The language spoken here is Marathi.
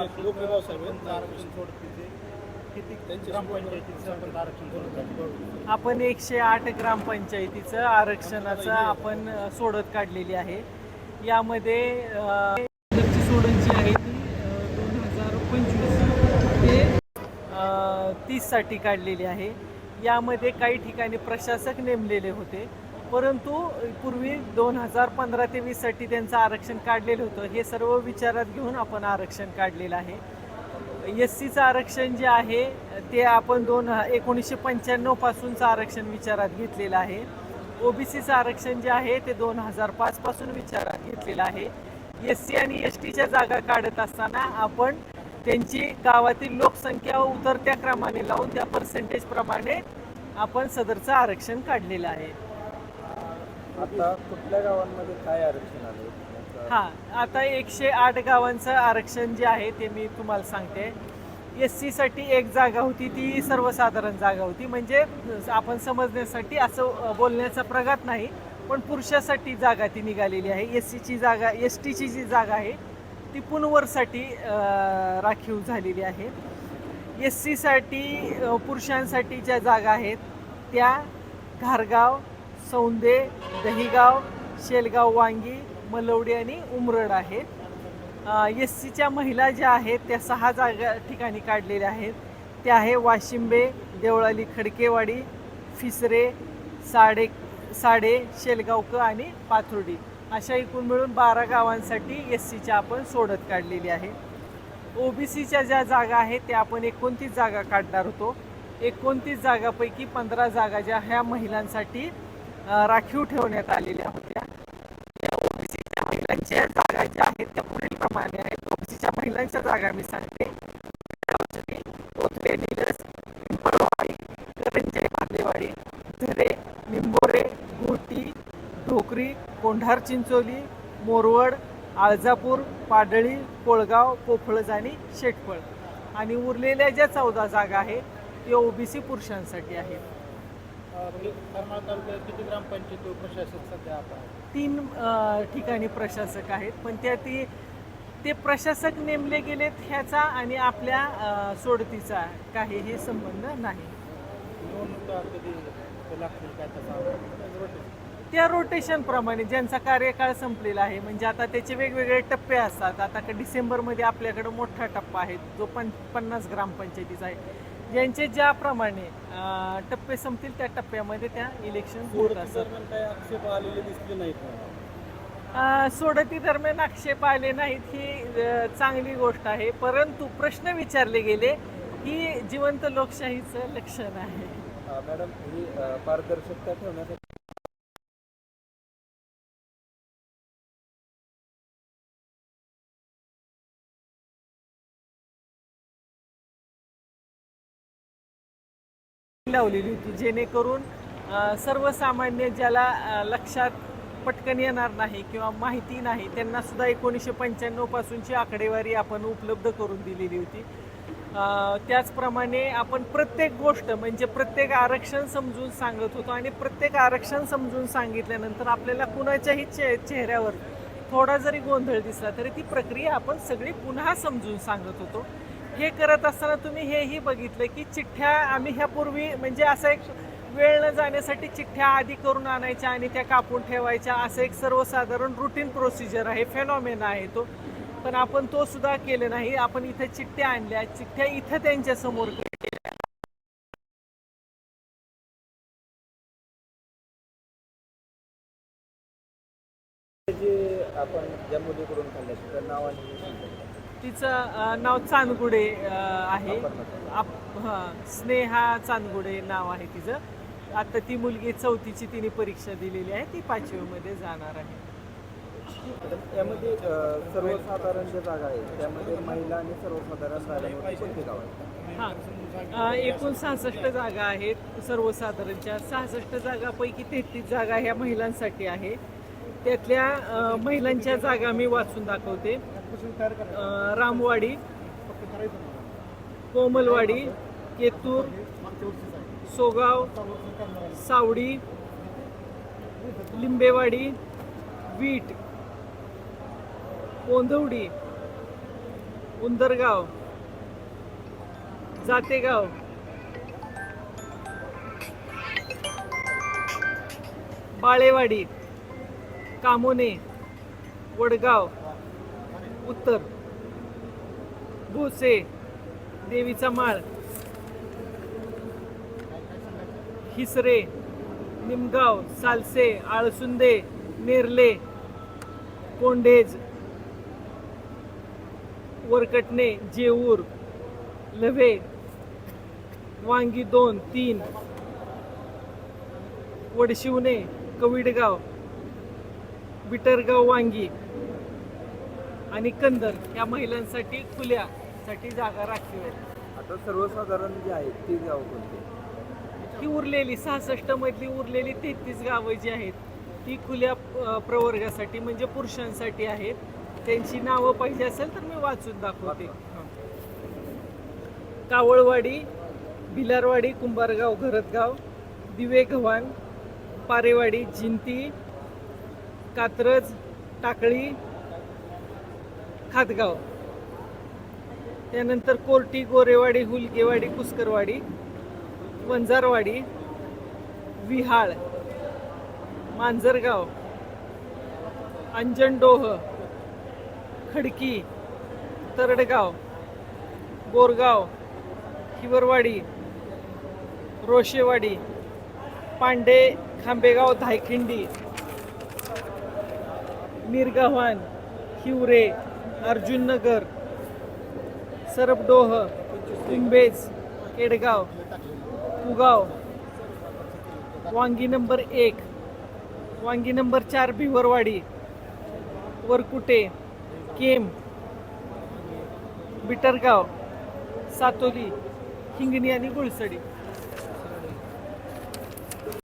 आहेत. आरक्षण आपण एकशे आठ ग्रामपंचायतीचं आरक्षणाचं आपण सोडत काढलेली आहे. यामध्ये ची सोडत जी आहे ती दोन हजार पंचवीस ते तीससाठी काढलेली आहे. यामध्ये काही ठिकाणी प्रशासक नेमलेले होते. परंतु पूर्वी दोन हजार पंधरा ते वीससाठी त्यांचं आरक्षण काढलेलं होतं. हे सर्व विचारात घेऊन आपण आरक्षण काढलेलं आहे. एस सीचं आरक्षण जे आहे ते आपण दोन एकोणीसशे पंच्याण्णवपासूनचं आरक्षण विचारात घेतलेलं आहे. ओबीसीचं आरक्षण जे आहे ते दोन हजार पाचपासून विचारात घेतलेलं आहे. एस सी आणि एस टीच्या जागा काढत असताना आपण त्यांची गावातील लोकसंख्या उतरत्या क्रमाने लावून त्या पर्सेंटेजप्रमाणे आपण सदरचं आरक्षण काढलेलं आहे. आता कुठल्या गावांमध्ये काय आरक्षण आलं हा आता एकशे आठ गावांचं आरक्षण जे आहे ते मी तुम्हाला सांगते. एस सीसाठी एक जागा होती ती सर्वसाधारण जागा होती. म्हणजे आपण समजण्यासाठी असं बोलण्याचा प्रघात नाही पण पुरुषासाठी जागा ती निघालेली आहे. एस सीची जागा एस टीची जी जागा आहे ती पुनवरसाठी राखीव झालेली आहे. एस सीसाठी पुरुषांसाठी ज्या जागा आहेत त्या घारगाव सौंदे दहिगाव शेलगाव वांगी मलवडी आणि उमरड आहेत. एस सीच्या महिला ज्या आहेत त्या सहा जागा ठिकाणी काढलेल्या आहेत. त्या आहे वाशिंबे देवळाली खडकेवाडी फिसरे साडे साडे शेलगावक आणि पाथुर्डी. अशा एकूण मिळून बारा गावांसाठी एस सीच्या आपण सोडत काढलेली आहे. ओबीसीच्या ज्या जागा आहेत त्या आपण एकोणतीस जागा काढणार होतो. एकोणतीस जागापैकी पंधरा जागा ज्या ह्या महिलांसाठी राखीव ठेवण्यात आलेल्या होत्या. त्या ओबीसीच्या महिलांच्या जागा ज्या आहेत त्या पुढील प्रमाणे आहेत. ओबीसीच्या महिलांच्या जागा मी सांगते. निलस पिंपळवाडी करंजे झरे निंबोरे घोटी ढोकरी कोंढार चिंचोली मोरवड आळजापूर पाडळी कोळगाव पोफळज आणि शेटफळ. आणि उरलेल्या ज्या चौदा जागा आहेत त्या ओबीसी पुरुषांसाठी आहेत. करमाळ तालुक्यात किती ग्रामपंचायत व प्रशासक सध्या आता तीन अ, ठिकाणी प्रशासक आहेत पण त्या ती ते प्रशासक नेमले गेलेत ह्याचा आणि आपल्या अ, सोडतीचा काहीही संबंध नाही. निवडणुका कधी लागतील काय त्याचा त्या रोटेशन प्रमाणे ज्यांचा कार्यकाळ संपलेला आहे म्हणजे आता त्याचे वेगवेगळे टप्पे असतात. आता का डिसेंबरमध्ये आपल्याकडं मोठा टप्पा आहे जो पण पन्नास ग्रामपंचायतीचा आहे. ज्यांचे ज्याप्रमाणे टप्पे संपतील त्या टप्प्यामध्ये त्या इलेक्शन होत आक्षेप आलेले दिसले नाहीत सोडती दरम्यान आक्षेप आले नाहीत ही चांगली गोष्ट आहे. परंतु प्रश्न विचारले गेले ही जिवंत लोकशाहीचं लक्षण आहे. मॅडम ही पारदर्शकता ठेवण्यासाठी लावलेली होती जेणेकरून सर्वसामान्य ज्याला लक्षात पटकन येणार नाही किंवा माहिती नाही त्यांना सुद्धा एकोणीसशे पंच्याण्णव पासूनची आकडेवारी आपण उपलब्ध करून दिलेली होती. त्याचप्रमाणे आपण प्रत्येक गोष्ट म्हणजे प्रत्येक आरक्षण समजून सांगत होतो आणि प्रत्येक आरक्षण समजून सांगितल्यानंतर आपल्याला कुणाच्याही चे चेहऱ्यावर थोडा जरी गोंधळ दिसला तरी ती प्रक्रिया आपण सगळी पुन्हा समजून सांगत होतो. हे करत असताना तुम्ही हेही बघितलं की चिठ्ठ्या आम्ही ह्यापूर्वी म्हणजे असं एक वेळ न जाण्यासाठी चिठ्ठ्या आधी करून आणायच्या आणि त्या कापून ठेवायच्या. असं एक सर्वसाधारण रुटीन प्रोसिजर आहे फेनॉमेना आहे तो. पण आपण तो सुद्धा केलं नाही. आपण इथे चिठ्ठ्या आणल्या. चिठ्ठ्या इथं त्यांच्यासमोर समोर केल्या जे आपण ज्या मुलीकडून खाल्ल्या त्याचं नाव आणि हे सांगा. तिचं नाव चांदगुडे आहे. स्नेहा चांदगुडे नाव आहे तिचं. आता ती मुलगी चौथीची तिने परीक्षा दिलेली आहे. ती पाचवीमध्ये जाणार आहे. यामध्ये सर्वसाधारण ज्या जागा आहेत त्यामध्ये महिला आणि सर्वसाधारण हां. एकूण सहासष्ट जागा आहेत. सर्वसाधारणच्या सहासष्ट जागापैकी तेहतीस जागा ह्या महिलांसाठी आहे. त्यातल्या महिलांच्या जागा मी वाचून दाखवते. रामवाडी कोमलवाडी केतूर सोगाव सावडी लिंबेवाडी वीट कोंदवडी उंदरगाव जातेगाव. बाळेवाडी कामोने वडगाव उत्तर. भोसे देवीचा माळ. हिसरे निमगाव सालसे आळसुंदे नेरले कोंडेज वरकटणे जेऊर लव्हे वांगी दोन तीन वडशिवणे कविडगाव. बिटरगाव वांगी आणि कंदर या महिलांसाठी खुल्यासाठी जागा राखीव आहे. आता सर्वसाधारण जे आहेत ती गाव कोणती? ही उरलेली सहासष्ट मधली उरलेली तेहतीस गावं जी आहेत ती खुल्या अ, प्रवर्गासाठी म्हणजे पुरुषांसाठी आहेत. त्यांची नावं पाहिजे असेल तर मी वाचून दाखवते. कावळवाडी भिलारवाडी कुंभारगाव घरतगाव दिवे गव्हाण पारेवाडी जिंती कात्रज टाकळी खातगाव. त्यानंतर कोर्टी गोरेवाडी हुलगेवाडी पुस्करवाडी वंजारवाडी विहाळ मांजरगाव अंजनडोह खडकी तरडगाव बोरगाव हिवरवाडी रोशेवाडी पांडे खांबेगाव धायखिंडी मिरगावान हिवरे अर्जुननगर सरपडोह कुंबेज केडगाव पुगाव वांगी नंबर एक वांगी नंबर चार भिवरवाडी वरकुटे केम बिटरगाव सातोली हिंगणी आणि गुळसडी.